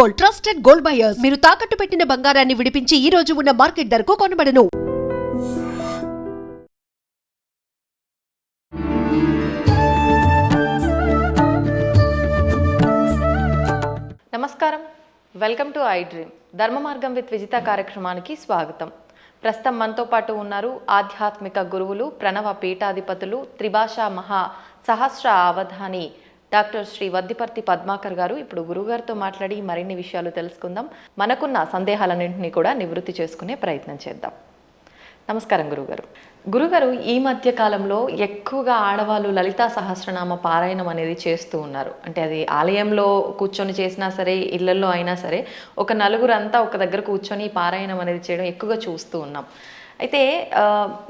Gold trusted gold buyers. మీరు తాకట్టు పెట్టిన బంగారాన్ని విడిపించి ఈ రోజు ఉన్న మార్కెట్ ధరకు కొనబడను. నమస్కారం. Welcome to I dream. Dharma Margam with Vijitha కార్యక్రమానికి స్వాగతం. ప్రస్తుతం మనతో పాటు ఉన్నారు ఆధ్యాత్మిక గురువులు ప్రణవ పీఠాధిపతులు త్రిభాషా మహా సహస్ర అవధాని డాక్టర్ శ్రీ వద్దిపర్తి పద్మాకర్ గారు ఇప్పుడు గురుగారితో మాట్లాడి మరిన్ని విషయాలు తెలుసుకుందాం. మనకున్న సందేహాలన్నింటినీ కూడా నివృత్తి చేసుకునే ప్రయత్నం చేద్దాం. నమస్కారం గురుగారు గురుగారు ఈ మధ్య కాలంలో ఎక్కువగా ఆడవాళ్ళు లలితా సహస్రనామ పారాయణం అనేది చేస్తూ ఉన్నారు. అంటే అది ఆలయంలో కూర్చొని చేసినా సరే ఇళ్ళలో అయినా సరే ఒక నలుగురంతా ఒక దగ్గర కూర్చొని ఈ పారాయణం అనేది చేయడం ఎక్కువగా చూస్తూ ఉన్నాం. అయితే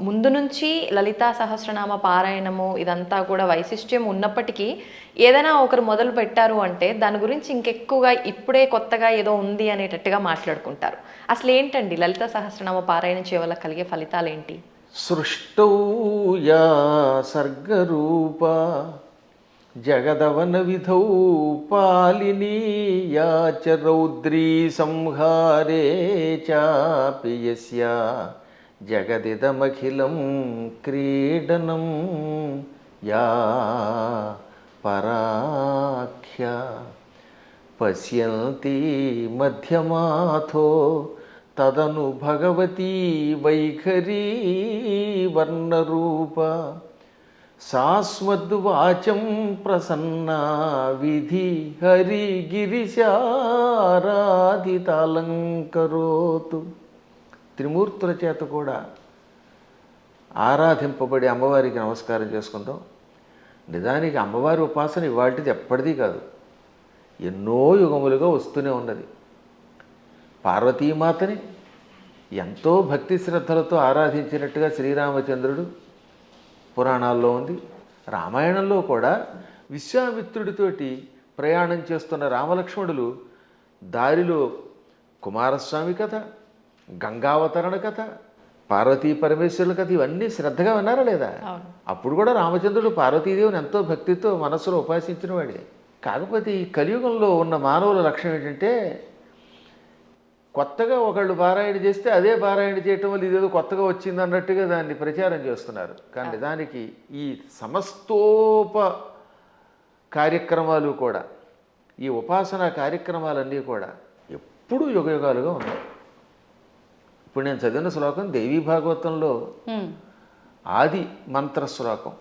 ముందు నుంచి లలితా సహస్రనామ పారాయణము ఇదంతా కూడా వైశిష్ట్యం ఉన్నప్పటికీ ఏదైనా ఒకరు మొదలు పెట్టారు అంటే దాని గురించి ఇంకెక్కువగా ఇప్పుడే కొత్తగా ఏదో ఉంది అనేటట్టుగా మాట్లాడుకుంటారు. అసలు ఏంటండి లలిత సహస్రనామ పారాయణం చేయవల్ల కలిగే ఫలితాలు ఏంటి సృష్టౌ యా సర్గరూప జగదవన విధౌ పాలినీ చ రౌద్రీ సంహారే చాపి యస్యా. జగదిదమఖిలం క్రీడనం యా పరాఖ్య. పశ్యంతి మధ్యమాథో తదను భగవతీ వైఖరీ వర్ణరూప. సాస్మద్వాచం ప్రసన్నా విధి హరిగిరిశారాధితాలంకరోతు త్రిమూర్తుల చేత కూడా ఆరాధింపబడి అమ్మవారికి నమస్కారం చేసుకుందాం. నిజానికి అమ్మవారి ఉపాసన ఇవాటిది ఎప్పటిదీ కాదు. ఎన్నో యుగములుగా వస్తూనే ఉన్నది. పార్వతీమాతని ఎంతో భక్తి శ్రద్ధలతో ఆరాధించినట్టుగా శ్రీరామచంద్రుడు పురాణాల్లో ఉంది. రామాయణంలో కూడా విశ్వామిత్రుడితోటి ప్రయాణం చేస్తున్న రామలక్ష్మణులు దారిలో కుమారస్వామి కథ గంగావతరణ కథ పార్వతీ పరమేశ్వరుల కథ ఇవన్నీ శ్రద్ధగా విన్నారా లేదా. అప్పుడు కూడా రామచంద్రుడు పార్వతీదేవిని ఎంతో భక్తితో మనస్సులో ఉపాసించిన వాడే కాకపోతే ఈ కలియుగంలో ఉన్న మానవుల లక్ష్యం ఏంటంటే కొత్తగా ఒకళ్ళు పారాయణ చేస్తే అదే పారాయణ చేయటం వల్ల ఇదేదో కొత్తగా వచ్చింది అన్నట్టుగా దాన్ని ప్రచారం చేస్తున్నారు. కానీ దానికి ఈ సమస్తోప కార్యక్రమాలు కూడా ఈ ఉపాసన కార్యక్రమాలన్నీ కూడా ఎప్పుడూ యుగయుగాలుగా ఉన్నాయి. ఇప్పుడు నేను చదివిన శ్లోకం దేవీ భాగవతంలో ఆది మంత్ర శ్లోకం.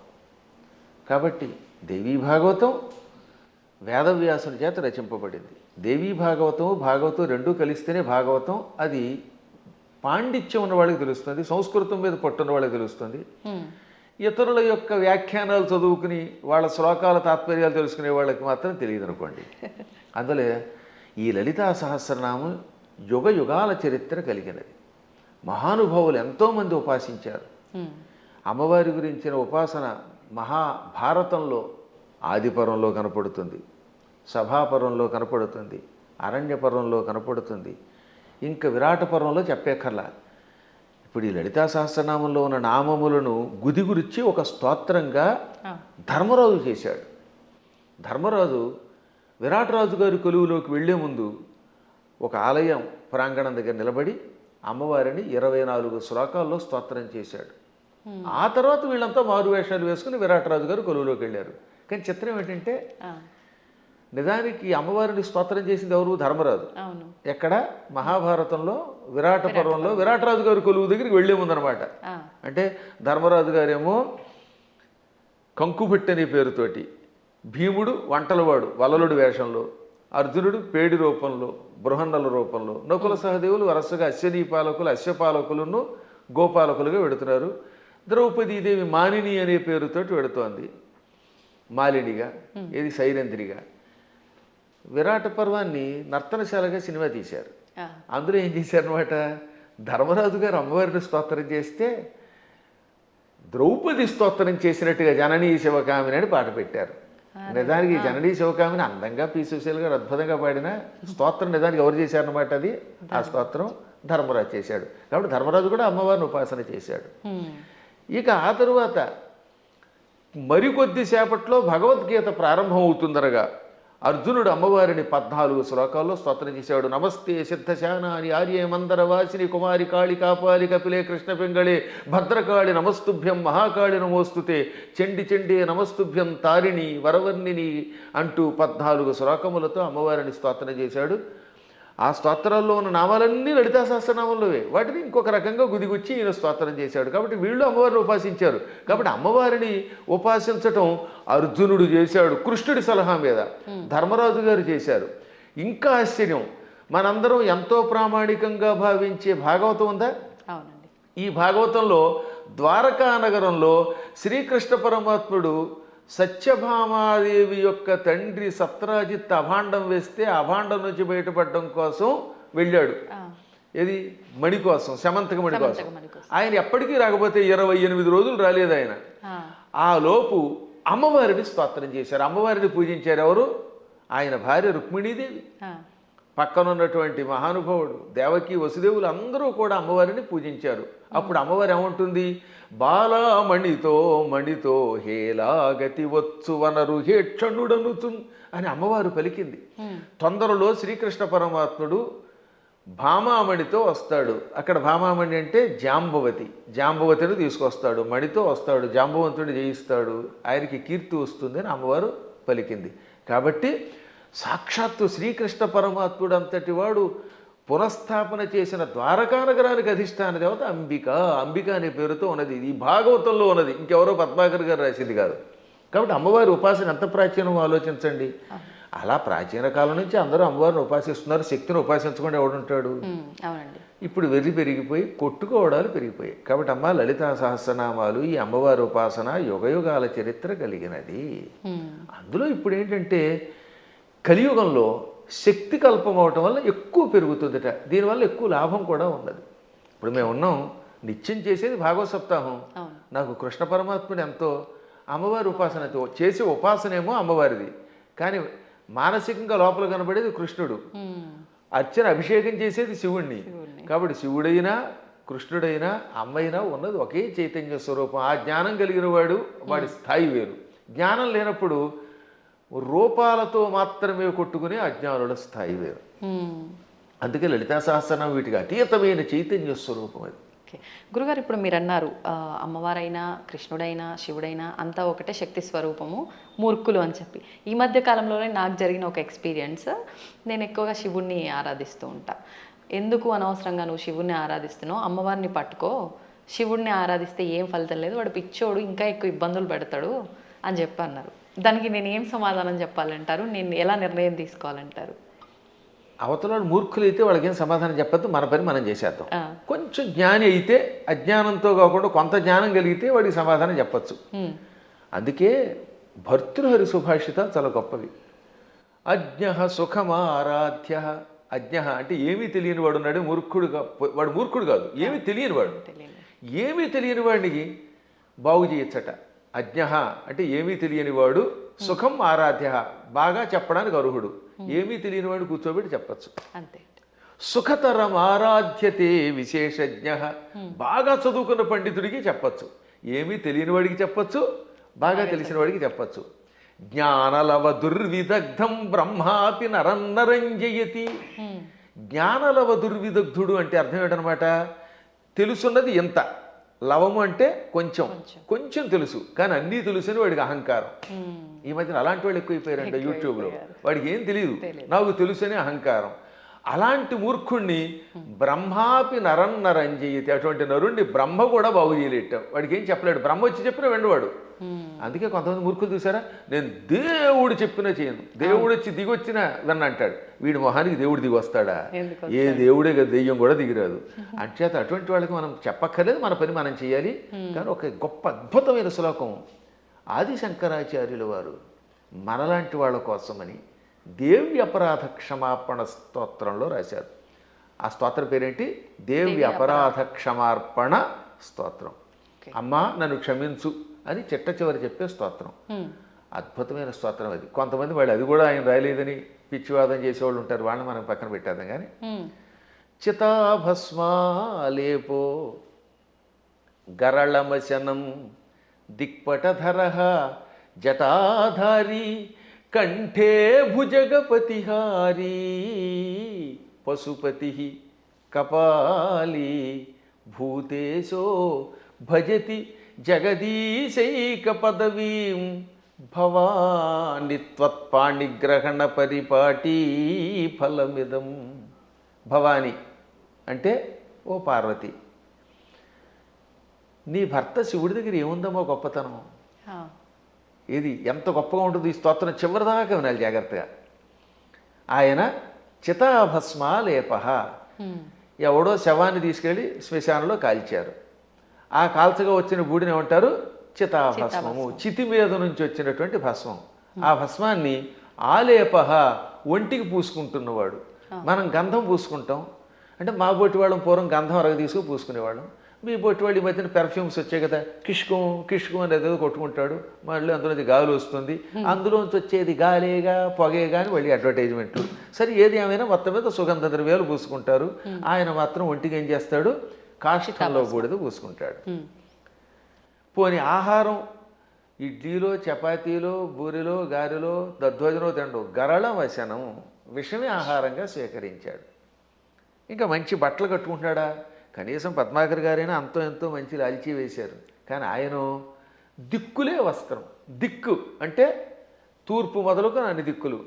కాబట్టి దేవీ భాగవతం వేదవ్యాసుని చేత రచింపబడింది. దేవీ భాగవతం భాగవతం రెండూ కలిస్తేనే భాగవతం. అది పాండిత్యం ఉన్న వాళ్ళకి తెలుస్తుంది సంస్కృతం మీద పట్టున్న వాళ్ళకి తెలుస్తుంది. ఇతరుల యొక్క వ్యాఖ్యానాలు చదువుకుని వాళ్ళ శ్లోకాల తాత్పర్యాలు తెలుసుకునే వాళ్ళకి మాత్రం తెలియదు అనుకోండి. అందులో ఈ లలితా సహస్రనామం యుగ యుగాల చరిత్ర కలిగినది. మహానుభావులు ఎంతోమంది ఉపాసించారు. అమ్మవారి గురించిన ఉపాసన మహాభారతంలో ఆదిపర్వంలో కనపడుతుంది. సభాపర్వంలో కనపడుతుంది. అరణ్యపర్వంలో కనపడుతుంది. ఇంకా విరాట పర్వంలో చెప్పేకర్లా ఇప్పుడు ఈ లలితా సహస్రనామంలో ఉన్న నామములను గుదిగురిచ్చి ఒక స్తోత్రంగా ధర్మరాజు చేశాడు. ధర్మరాజు విరాటరాజు గారి కొలువులోకి వెళ్ళే ముందు ఒక ఆలయం ప్రాంగణం దగ్గర నిలబడి అమ్మవారిని ఇరవై నాలుగు శ్లోకాల్లో స్తోత్రం చేశాడు. ఆ తర్వాత వీళ్ళంతా మారు వేషాలు వేసుకుని విరాటరాజు గారు కొలువులోకి వెళ్ళారు. కానీ చిత్రం ఏంటంటే నిజానికి అమ్మవారిని స్తోత్రం చేసింది ఎవరు? ధర్మరాజు. ఎక్కడ? మహాభారతంలో విరాట పర్వంలో విరాటరాజు గారి కొలువు దగ్గరికి వెళ్ళే ముందనమాట. అంటే ధర్మరాజు గారేమో కంకుభట్టి అనే పేరుతోటి భీముడు వంటలవాడు వలలుడు వేషంలో అర్జునుడు పేడి రూపంలో బృహన్నల రూపంలో నకుల సహదేవులు వరుసగా అశ్వనీ పాలకులు అశ్వపాలకులను గోపాలకులుగా వెడుతున్నారు ద్రౌపదీదేవి మానిని అనే పేరుతోటి వెడుతోంది మాలినిగా ఇది సైరంధ్రిగా. విరాట పర్వాన్ని నర్తనశాలగా సినిమా తీశారు. అందులో ఏం చేశారనమాట ధర్మరాజు గారు అమ్మవారిని స్తోత్రం చేస్తే ద్రౌపది స్తోత్రం చేసినట్టుగా జననీ శివకామిని అని పాట పెట్టారు. నిజానికి జననీ శివకామిని అందంగా పి. సుశీల్ గారు అద్భుతంగా పాడిన స్తోత్రం నిజానికి ఎవరు చేశారనమాట అది? ఆ స్తోత్రం ధర్మరాజు చేశాడు. కాబట్టి ధర్మరాజు కూడా అమ్మవారిని ఉపాసన చేశాడు. ఇక ఆ తరువాత మరికొద్ది సేపట్లో భగవద్గీత ప్రారంభం అవుతుందనగా అర్జునుడు అమ్మవారిని పద్నాలుగు శ్లోకాల్లో స్తోత్రం చేశాడు నమస్తే సిద్ధశానాని ఆర్య మందర వాసిని కుమారి కాళి కాపాలి కపిలే కృష్ణ పింగళే భద్రకాళి నమస్తుభ్యం మహాకాళి నమోస్తుతే చెండి చెండి నమస్తుభ్యం తారిణి వరవర్ణిని అంటూ పద్నాలుగు శ్లోకములతో అమ్మవారిని స్తోత్రం చేశాడు. ఆ స్తోత్రాల్లో ఉన్న నామాలన్నీ లలితా సహస్రనామంలోవే. వాటిని ఇంకొక రకంగా గుదిగుచ్చి ఈయన స్తోత్రం చేశాడు. కాబట్టి వీళ్ళు అమ్మవారిని ఉపాసించారు. కాబట్టి అమ్మవారిని ఉపాసించటం అర్జునుడు చేశాడు. కృష్ణుడి సలహా మీద ధర్మరాజు గారు చేశారు. ఇంకా ఆశ్చర్యం. మనందరం ఎంతో ప్రామాణికంగా భావించే భాగవతం ఉందా? ఈ భాగవతంలో ద్వారకా నగరంలో శ్రీకృష్ణ పరమాత్ముడు సత్యభామాదేవి యొక్క తండ్రి సత్రాజిత్ అభాండం వేస్తే అభాండం నుంచి బయటపడడం కోసం వెళ్ళాడు. ఏది? మణి కోసం శమంతక మణి కోసం. ఆయన ఎప్పటికీ రాకపోతే ఇరవై ఎనిమిది రోజులు రాలేదు ఆయన. ఆ, లోపు అమ్మవారిని స్తోత్రం చేశారు. అమ్మవారిని పూజించారు ఎవరు? ఆయన భార్య రుక్మిణీదేవి. పక్కనున్నటువంటి మహానుభావుడు దేవకి వసుదేవులు అందరూ కూడా అమ్మవారిని పూజించారు. అప్పుడు అమ్మవారు ఏమంటుంది? బాలామణితో మణితో హేలాగతి వచ్చు వనరు హేక్షణుడనుచు అని అమ్మవారు పలికింది. తొందరలో శ్రీకృష్ణ పరమాత్ముడు భామామణితో వస్తాడు. అక్కడ భామామణి అంటే జాంబవతి. జాంబవతిని తీసుకొస్తాడు. మణితో వస్తాడు. జాంబవంతుడిని జయిస్తాడు. ఆయనకి కీర్తి వస్తుంది అని అమ్మవారు పలికింది. కాబట్టి సాక్షాత్తు శ్రీకృష్ణ పరమాత్ముడు అంతటి వాడు పునఃస్థాపన చేసిన ద్వారకా నగరానికి అధిష్టాన దేవత అంబిక. అంబిక అనే పేరుతో ఉన్నది. ఇది భాగవతంలో ఉన్నది. ఇంకెవరో పద్మాకర్ గారు రాసింది కాదు. కాబట్టి అమ్మవారి ఉపాసన ఎంత ప్రాచీనమో ఆలోచించండి. అలా ప్రాచీన కాలం నుంచి అందరూ అమ్మవారిని ఉపాసిస్తున్నారు. శక్తిని ఉపాసించకుండా ఎవడుంటాడు ఇప్పుడు వెర్రి పెరిగిపోయి కొట్టుకోవడాలు పెరిగిపోయాయి. కాబట్టి అమ్మ లలితా సహస్రనామాలు ఈ అమ్మవారి ఉపాసన యుగయుగాల చరిత్ర కలిగినది. అందులో ఇప్పుడు ఏంటంటే కలియుగంలో శక్తి కల్పం అవటం వల్ల ఎక్కువ పెరుగుతుందట. దీనివల్ల ఎక్కువ లాభం కూడా ఉన్నది. ఇప్పుడు మేము ఉన్నాం నిత్యం చేసేది భాగవత సప్తాహం. నాకు కృష్ణ పరమాత్ముడు ఎంతో అమ్మవారి ఉపాసనతో చేసే ఉపాసనేమో అమ్మవారిది. కానీ మానసికంగా లోపల కనబడేది కృష్ణుడు. అర్చన అభిషేకం చేసేది శివుణ్ణి. కాబట్టి శివుడైనా కృష్ణుడైనా అమ్మైనా ఉన్నది ఒకే చైతన్య స్వరూపం. ఆ జ్ఞానం కలిగిన వాడు వాడి స్థాయి వేరు. జ్ఞానం లేనప్పుడు రూపాలతో మాత్రమే కొట్టుకునే అజ్ఞానుల స్థాయి వేరు. అందుకే లలితా సహస్రనామం వీటికి అతీతమైన చైతన్య స్వరూపం అది. ఓకే. గురుగారు ఇప్పుడు మీరు అన్నారు అమ్మవారైనా కృష్ణుడైనా శివుడైనా అంతా ఒకటే శక్తి స్వరూపము మూర్ఖులు అని చెప్పి. ఈ మధ్య కాలంలోనే నాకు జరిగిన ఒక ఎక్స్పీరియన్స్ నేను ఎక్కువగా శివుణ్ణి ఆరాధిస్తూ ఉంటా. ఎందుకు అనవసరంగా నువ్వు శివుణ్ణి ఆరాధిస్తున్నావు? అమ్మవారిని పట్టుకో. శివుణ్ణి ఆరాధిస్తే ఏం ఫలితం లేదు. వాడు పిచ్చోడు ఇంకా ఎక్కువ ఇబ్బందులు పెడతాడు అని చెప్పి అన్నారు దానికి నేను ఏం సమాధానం చెప్పాలంటారు? నేను ఎలా నిర్ణయం తీసుకోవాలంటారు? అవతల వాళ్ళు మూర్ఖులైతే వాళ్ళకి ఏం సమాధానం చెప్పద్దు మన పని మనం చేసేద్దాం. కొంచెం జ్ఞాని అయితే అజ్ఞానంతో కాకుండా కొంత జ్ఞానం కలిగితే వాడికి సమాధానం చెప్పచ్చు. అందుకే భర్తృహరి సుభాషితాలు చాలా గొప్పవి. అజ్ఞ సుఖమారాధ్య. అజ్ఞ అంటే ఏమీ తెలియని వాడు ఉన్నాడు మూర్ఖుడు వాడు మూర్ఖుడు కాదు ఏమీ తెలియని వాడు. ఏమీ తెలియని వాడికి బాగు చేయొచ్చట. అజ్ఞ అంటే ఏమీ తెలియని వాడు సుఖం ఆరాధ్య బాగా చెప్పడానికి అర్హుడు. ఏమీ తెలియని వాడు కూర్చోబెట్టి చెప్పచ్చు. అంతే. సుఖతరం ఆరాధ్యతే విశేషజ్ఞ బాగా చదువుకున్న పండితుడికి చెప్పచ్చు. ఏమీ తెలియని వాడికి చెప్పచ్చు. బాగా తెలిసిన వాడికి చెప్పచ్చు. జ్ఞానలవ దుర్విదగ్ధం బ్రహ్మాపి నరన్నరంజయతి జ్ఞానలవ దుర్విదగ్ధుడు అంటే అర్థం ఏంటనమాట తెలుసున్నది ఎంత లవము అంటే కొంచెం. కొంచెం. తెలుసు కానీ అన్నీ తెలుసని వాడికి అహంకారం. ఈ మధ్యన అలాంటి వాళ్ళు ఎక్కువైపోయారంట యూట్యూబ్లో. వాడికి ఏం తెలియదు నాకు తెలుసని అహంకారం. అలాంటి మూర్ఖుణ్ణి బ్రహ్మాపి నరం నరంజయితి అటువంటి నరుణ్ణి బ్రహ్మ కూడా బాగు చేయలేట. వాడికి ఏం చెప్పలేడు. బ్రహ్మ వచ్చి చెప్పిన వెండవాడు అందుకే కొంతమంది మూర్ఖులు చూసారా నేను దేవుడు చెప్పినా చేయను. దేవుడు వచ్చి దిగొచ్చిన విన్న అంటాడు. వీడి మొహానికి దేవుడు దిగి వస్తాడా? ఏ దేవుడే కదా దెయ్యం కూడా దిగిరాదు. అంచేత అటువంటి వాళ్ళకి మనం చెప్పక్కర్లేదు మన పని మనం చేయాలి. కానీ ఒక గొప్ప అద్భుతమైన శ్లోకం. ఆది శంకరాచార్యుల వారు మనలాంటి వాళ్ళ కోసమని దేవి అపరాధ క్షమాపణ స్తోత్రంలో రాశారు. ఆ స్తోత్రం పేరేంటి? దేవి అపరాధ. క్షమార్పణ స్తోత్రం. అమ్మా నన్ను క్షమించు. అని చిట్ట చివరి చెప్పే స్తోత్రం. అద్భుతమైన స్తోత్రం అది. కొంతమంది వాళ్ళు అది కూడా ఆయన రాయలేదని పిచ్చివాదం చేసేవాళ్ళు ఉంటారు. వాళ్ళని మనం పక్కన పెట్టేద్దాం కానీ చితాభస్మాలేపో గరళమశనం దిక్పటధర జటాధారి కంఠే భుజగపతిహారీ పశుపతి కపాలి భూతేశో భజతి జగదీశైక పదవీం భవాని త్వత్పాణిగ్రహణ పరిపాటీ ఫలమిదం. భవాని అంటే ఓ పార్వతి. నీ భర్త శివుడి దగ్గర ఏముందమ్మో గొప్పతనం? ఇది ఎంత గొప్పగా ఉంటుంది ఈ స్తోత్రం చివరిదాకా వినాలి జాగ్రత్తగా. ఆయన చితాభస్మాలేప ఉమ్, ఎవడో శవాన్ని తీసుకెళ్ళి శ్మశానంలో కాల్చారు. ఆ కాల్చగా వచ్చిన బూడిని ఏమంటారు? చితాభస్మము. చితి మీద నుంచి వచ్చినటువంటి భస్మం. ఆ భస్మాన్ని ఆలేప ఒంటికి పూసుకుంటున్నవాడు. మనం గంధం పూసుకుంటాం. అంటే మా బొట్టి వాళ్ళం పూర్వం గంధం అరగ తీసుకు పూసుకునేవాళ్ళం. మీ బొట్టి వాళ్ళు ఈ మధ్యన పెర్ఫ్యూమ్స్ వచ్చాయి కదా కిష్కం కిష్కం అనేది ఏదో కొట్టుకుంటాడు. మళ్ళీ అందులోంచి గాలి వస్తుంది. అందులోంచి వచ్చేది గాలేగా పొగేగా అని మళ్ళీ అడ్వర్టైజ్మెంట్లు సరే ఏది ఏమైనా మొత్తం మీద సుగంధ ద్రవ్యాలు పూసుకుంటారు. ఆయన మాత్రం ఒంటికి ఏం చేస్తాడు? కాష్టంలో బూడిద పూసుకుంటాడు. పోని ఆహారం ఇడ్లీలో చపాతీలో బూరిలో గారెలో దధ్వజనో తిండు గరళ వశనం విషమే ఆహారంగా స్వీకరించాడు. ఇంకా మంచి బట్టలు కట్టుకుంటున్నాడా? కనీసం పద్మాకర్ గారైనా అంతో ఎంతో మంచి లాల్చీ వేశారు. కానీ ఆయన దిక్కులే వస్త్రం. దిక్కు అంటే తూర్పు మొదలుకొని అన్ని దిక్కులు.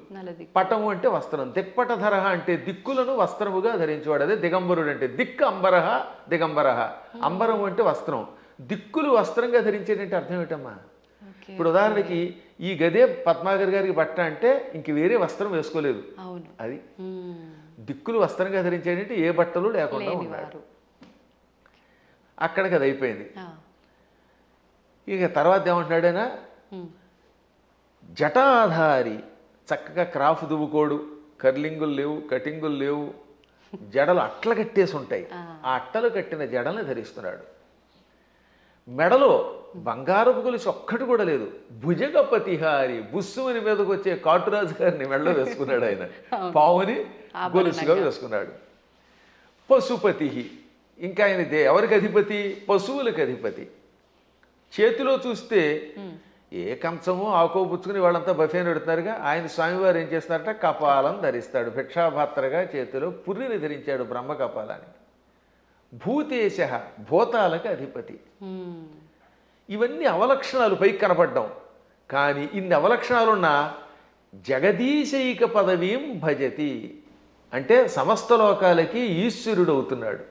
పటము అంటే వస్త్రం. దిక్పటధర అంటే దిక్కులను వస్త్రముగా ధరించేవాడు. అదే దిగంబరుడు అంటే దిక్కు అంబరహ దిగంబరహ. అంబరము అంటే వస్త్రం. దిక్కులు వస్త్రంగా ధరించేటంటే అర్థం ఏంటమ్మా ఓకే. ఇప్పుడు ఉదాహరణకి ఈ గదే పద్మాకర్ గారికి బట్ట అంటే ఇంక వేరే వస్త్రం వేసుకోలేదు. అది. దిక్కులు వస్త్రంగా ధరించేటంటే ఏ బట్టలు లేకుండా ఉన్నాడు. లేనివారు అక్కడికి అది అయిపోయింది. ఇక తర్వాత ఏమంటున్నాడైనా? జటాధారి చక్కగా క్రాఫ్ దువ్వుకోడు కర్లింగులు లేవు కటింగులు లేవు జడలు అట్ల కట్టేసి ఉంటాయి. ఆ. అట్టలు కట్టిన జడల్ని ధరిస్తున్నాడు. మెడలో బంగారపు గొలుసు ఒక్కటి కూడా లేదు. భుజగపతిహారి బుస్సుమని మీదకి వచ్చే కాటురాజు గారిని మెడలో వేసుకున్నాడు ఆయన. పావుని గొలుసుగా వేసుకున్నాడు. పశుపతి ఇంకా ఆయన దే- ఎవరికి అధిపతి? పశువులకు అధిపతి. చేతిలో చూస్తే ఏ కంచము ఆకో పుచ్చుకుని వాళ్ళంతా బఫేని పెడుతున్నారుగా. ఆయన స్వామివారు ఏం చేస్తారట కపాలం ధరిస్తాడు. భిక్షాపాత్రగా చేతిలో పుర్రిని ధరించాడు బ్రహ్మ కపాలాన్ని భూతేశ భూతాలకు అధిపతి. ఇవన్నీ అవలక్షణాలు పైకి కనపడ్డాం. కానీ ఇన్ని అవలక్షణాలున్నా జగదీశైక పదవీం భజతి. అంటే సమస్త లోకాలకి ఈశ్వరుడు అవుతున్నాడు.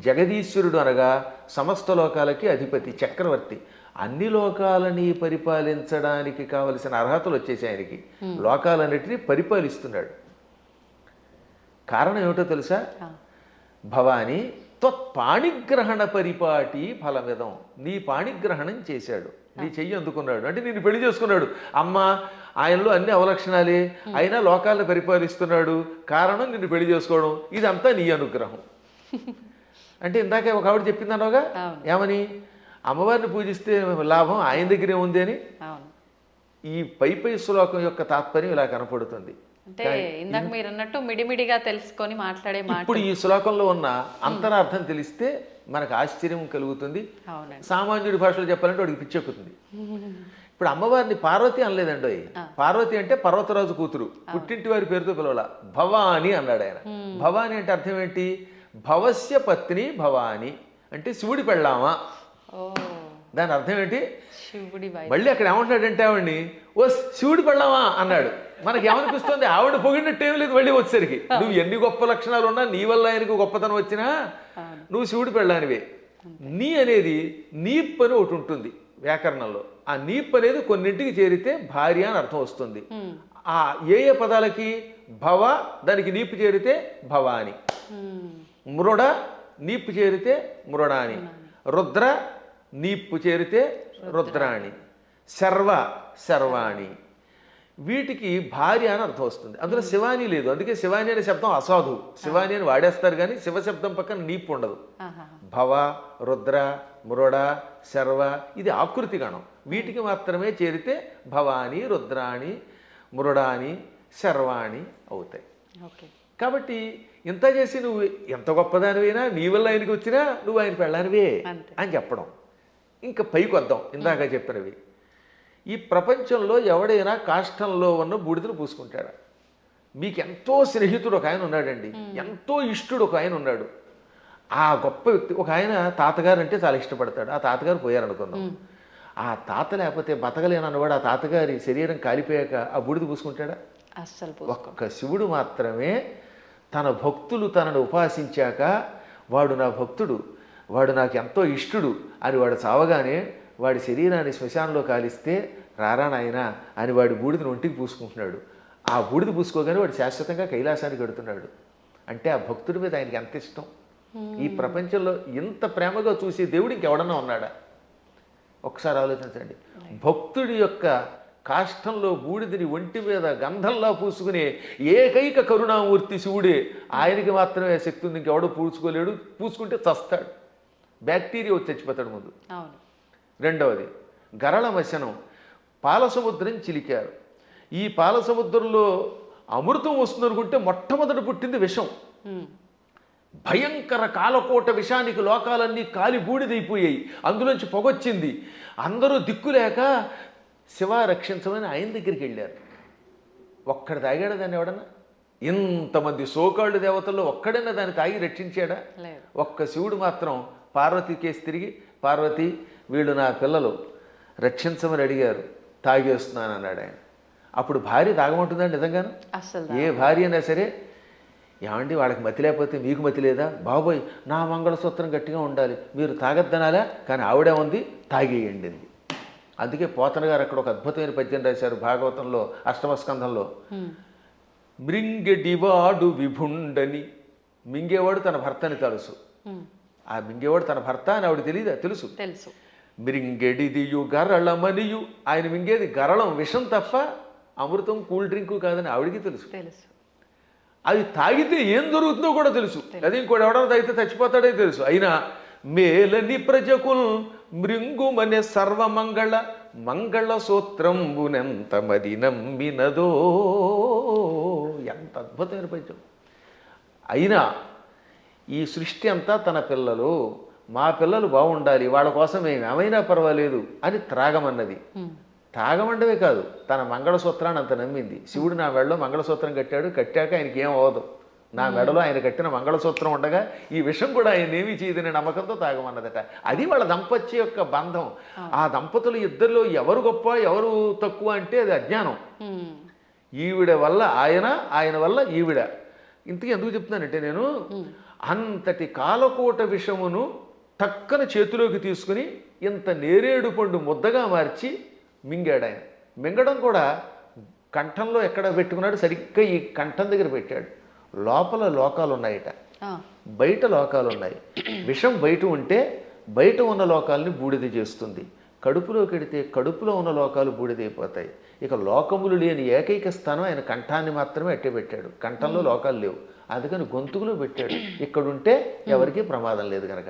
జగదీశ్వరుడు అనగా సమస్త లోకాలకి అధిపతి చక్రవర్తి. అన్ని లోకాలని పరిపాలించడానికి కావలసిన అర్హతలు వచ్చేసాయి ఆయనకి. లోకాలన్నిటినీ పరిపాలిస్తున్నాడు. కారణం ఏమిటో తెలుసా? భవాని త్వత్పాణిగ్రహణ పరిపాటి ఫలమిదం. నీ పాణిగ్రహణం చేశాడు. నీ చెయ్యి అందుకున్నాడు. అంటే నేను పెళ్ళి చేసుకున్నాడు. అమ్మ ఆయనలో అన్ని అవలక్షణాలే. అయినా లోకాలను పరిపాలిస్తున్నాడు. కారణం నిన్ను పెళ్ళి చేసుకోవడం. ఇదంతా నీ అనుగ్రహం. అంటే ఇందాక ఒక ఆవిడ చెప్పిందన్నావుగా అవును. ఏమని? అమ్మవారిని పూజిస్తే లాభం ఆయన దగ్గరే ఉంది అని? ఈ పై పై శ్లోకం యొక్క తాత్పర్యం ఇలా కనపడుతుంది. అంటే ఇందాక మీరు అన్నట్టు మిడిమిడిగా తెలుసుకొని మాట్లాడే మాట. ఇప్పుడు ఈ శ్లోకంలో ఉన్న అంతరార్థం తెలిస్తే మనకు ఆశ్చర్యం కలుగుతుంది. సామాన్యుడి భాషలో చెప్పాలంటే వాడికి పిచ్చెక్కుతుంది. ఇప్పుడు అమ్మవారిని పార్వతి అనలేదండి. పార్వతి అంటే పర్వతరాజు కూతురు. పుట్టింటి వారి పేరుతో పిలవాల. భవాని అన్నాడు ఆయన. భవాని అంటే అర్థం ఏంటి? భవస్య పత్ని భవాని. అంటే శివుడి పెళ్ళామా? దాని అర్థం ఏంటి? మళ్ళీ అక్కడ ఏమంటాడంటే ఆవిడ్ని ఓ శివుడు పెళ్ళావా? అన్నాడు. మనకి ఏమనిపిస్తుంది ఆవిడ పొగిడినట్టు ఏం లేదు మళ్ళీ వచ్చేసరికి. నువ్వు ఎన్ని గొప్ప లక్షణాలు ఉన్నా నీ వల్ల ఆయనకు గొప్పతనం వచ్చినా నువ్వు శివుడు పెళ్ళానివే. నీ అనేది నీప్ అని ఒకటి ఉంటుంది వ్యాకరణంలో. ఆ నీప్ అనేది కొన్నింటికి చేరితే భార్య అని అర్థం వస్తుంది. ఆ ఏ ఏ పదాలకి? భవ దానికి నీపు చేరితే భవాని. మృడ నీపు చేరితే మృడాని రుద్ర నీపు చేరితే రుద్రాణి. శర్వ శర్వాణి వీటికి భార్య అని అర్థం వస్తుంది. అందులో శివాని లేదు. అందుకే శివాని అనే శబ్దం అసాధు. శివాని అని వాడేస్తారు కానీ శివ శబ్దం పక్కన నీపు ఉండదు. భవ రుద్ర మృడ శర్వ ఇది ఆకృతి గణం. వీటికి మాత్రమే చేరితే భవాని రుద్రాణి మృడాని శర్వాణి అవుతాయి. ఓకే. కాబట్టి ఇంత చేసి నువ్వు ఎంత గొప్పదానివైనా నీ వల్ల ఆయనకి వచ్చినా నువ్వు ఆయన పెళ్ళానివే. అని చెప్పడం. ఇంకా పైకి వద్దాం. ఇందాక చెప్పినవి. ఈ ప్రపంచంలో ఎవడైనా కాష్టంలో ఉన్న బూడిదను పూసుకుంటాడా? మీకు ఎంతో స్నేహితుడు ఒక ఆయన ఉన్నాడండి. ఎంతో ఇష్టుడు ఒక ఆయన ఉన్నాడు. ఆ గొప్ప వ్యక్తి ఒక ఆయన తాతగారు అంటే చాలా ఇష్టపడతాడు. ఆ తాతగారు పోయారనుకుందాం. ఆ తాత లేకపోతే బతకలేనన్నవాడు ఆ తాతగారి శరీరం కాలిపోయాక ఆ బూడిద పూసుకుంటాడా? అస్సలు ఒక్క శివుడు మాత్రమే తన భక్తులు తనను ఉపాసించాక వాడు నా భక్తుడు. వాడు నాకు ఎంతో ఇష్టుడు అని వాడు చావగానే వాడి శరీరాన్ని శ్మశానంలో కాలిస్తే రారా నాయనా అని వాడి బూడిదని ఒంటికి పూసుకుంటున్నాడు. ఆ బూడిద పూసుకోగానే వాడు శాశ్వతంగా కైలాసానికి వెడుతున్నాడు. అంటే ఆ భక్తుడి మీద ఆయనకి ఎంత ఇష్టం? ఈ ప్రపంచంలో ఇంత ప్రేమగా చూసే దేవుడు ఇంకెవడన్నా ఉన్నాడా? ఒకసారి ఆలోచించండి. భక్తుడి యొక్క కాష్టంలో బూడిదని ఒంటి మీద గంధంలా పూసుకునే ఏకైక కరుణామూర్తి శివుడే. ఆయనకి మాత్రమే శక్తి ఉంది. ఇంకెవడో పూసుకోలేడు పూసుకుంటే చస్తాడు. బ్యాక్టీరియా వచ్చి చచ్చిపోతాడు ముందు. రెండవది గరళ మశనం పాలసముద్రం చిలికారు. ఈ పాలసముద్రంలో అమృతం వస్తుందనుకుంటే మొట్టమొదట పుట్టింది విషం. భయంకర కాలకోట విషానికి లోకాలన్నీ కాలి బూడిదైపోయాయి. అందులోంచి పొగొచ్చింది. అందరూ దిక్కులేక శివ రక్షించమని ఆయన దగ్గరికి వెళ్ళారు. ఒక్కడు తాగాడు దాన్ని ఎవడన్నా? ఇంతమంది సోకాళ్ళు దేవతల్లో ఒక్కడైనా దాన్ని తాగి రక్షించాడా? ఒక్క శివుడు మాత్రం పార్వతి కేసు తిరిగి పార్వతి వీళ్ళు నా పిల్లలు. రక్షించమని అడిగారు. తాగేస్తున్నాను అన్నాడు ఆయన. అప్పుడు భార్య తాగమంటుందండి నిజంగాను? అస్సలు ఏ భార్య అయినా సరే ఏమండి వాళ్ళకి మతి లేకపోతే మీకు మతి లేదా? బాబోయ్ నా మంగళసూత్రం గట్టిగా ఉండాలి. మీరు తాగద్దనాలా? కానీ ఆవిడే ఉంది తాగేయండి అంది. అందుకే పోతన గారు అక్కడ ఒక అద్భుతమైన పద్యం రాశారు భాగవతంలో అష్టమ స్కంధంలో ఉమ్. మృంగెడివాడు విభుండని మింగేవాడు తన భర్తని తెలుసు. ఆ మింగేవాడు తన భర్త అని ఆవిడ తెలియదా తెలుసు. తెలుసు. మిరింగెడిదియు గరళమనియు. ఆయన మింగేది గరళం విషం తప్ప అమృతం కూల్ డ్రింకు కాదని ఆవిడికి తెలుసు. తెలుసు. అది తాగితే ఏం జరుగుతుందో కూడా తెలుసు. అది ఇంకోటి ఎవడన్నా తాగితే చచ్చిపోతాడే తెలుసు. అయినా మేలని ప్రజకుల్ మృంగుమనే సర్వమంగళ మంగళ సూత్రంబునెంత మది నమ్మినదో. ఎంత అద్భుతమైన పద్యం. అయినా ఈ సృష్టి అంతా తన పిల్లలు. మా పిల్లలు బాగుండాలి వాళ్ళ కోసం మేము ఏమైనా పర్వాలేదు అని త్రాగమన్నది. తాగమండవే కాదు తన మంగళసూత్రాన్ని అంత నమ్మింది. శివుడు నా మెడలో మంగళసూత్రం కట్టాడు కట్టాక ఆయనకి ఏం అవ్వదు. నా మెడలో ఆయన కట్టిన మంగళసూత్రం ఉండగా ఈ విషయం కూడా ఆయన ఏమీ చేయదనే నమ్మకంతో తాగమన్నదట అది వాళ్ళ దంపత్య యొక్క బంధం. ఆ. దంపతులు ఇద్దరిలో ఎవరు గొప్ప ఎవరు తక్కువ అంటే అది అజ్ఞానం. ఈవిడ వల్ల ఆయన ఆయన వల్ల ఈవిడ. ఇంతకీ ఎందుకు చెప్తున్నానంటే నేను అంతటి కాలకోట విషమును టక్కన చేతిలోకి తీసుకుని ఇంత నేరేడు పండు ముద్దగా మార్చి మింగాడు ఆయన మింగడం కూడా కంఠంలో ఎక్కడ పెట్టుకున్నాడు సరిగ్గా ఈ కంఠం దగ్గర పెట్టాడు. లోపల లోకాలు ఉన్నాయట. బయట లోకాలు ఉన్నాయి విషం బయట ఉంటే బయట ఉన్న లోకాలని బూడిద చేస్తుంది. కడుపులో కెడితే కడుపులో ఉన్న లోకాలు బూడిదైపోతాయి. ఇక లోకములు లేని ఏకైక స్థానం ఆయన కంఠాన్ని మాత్రమే అట్టే పెట్టాడు. కంఠంలో లోకాలు లేవు. అందుకని గొంతుకులో పెట్టాడు. ఇక్కడుంటే ఎవరికీ ప్రమాదం లేదు కనుక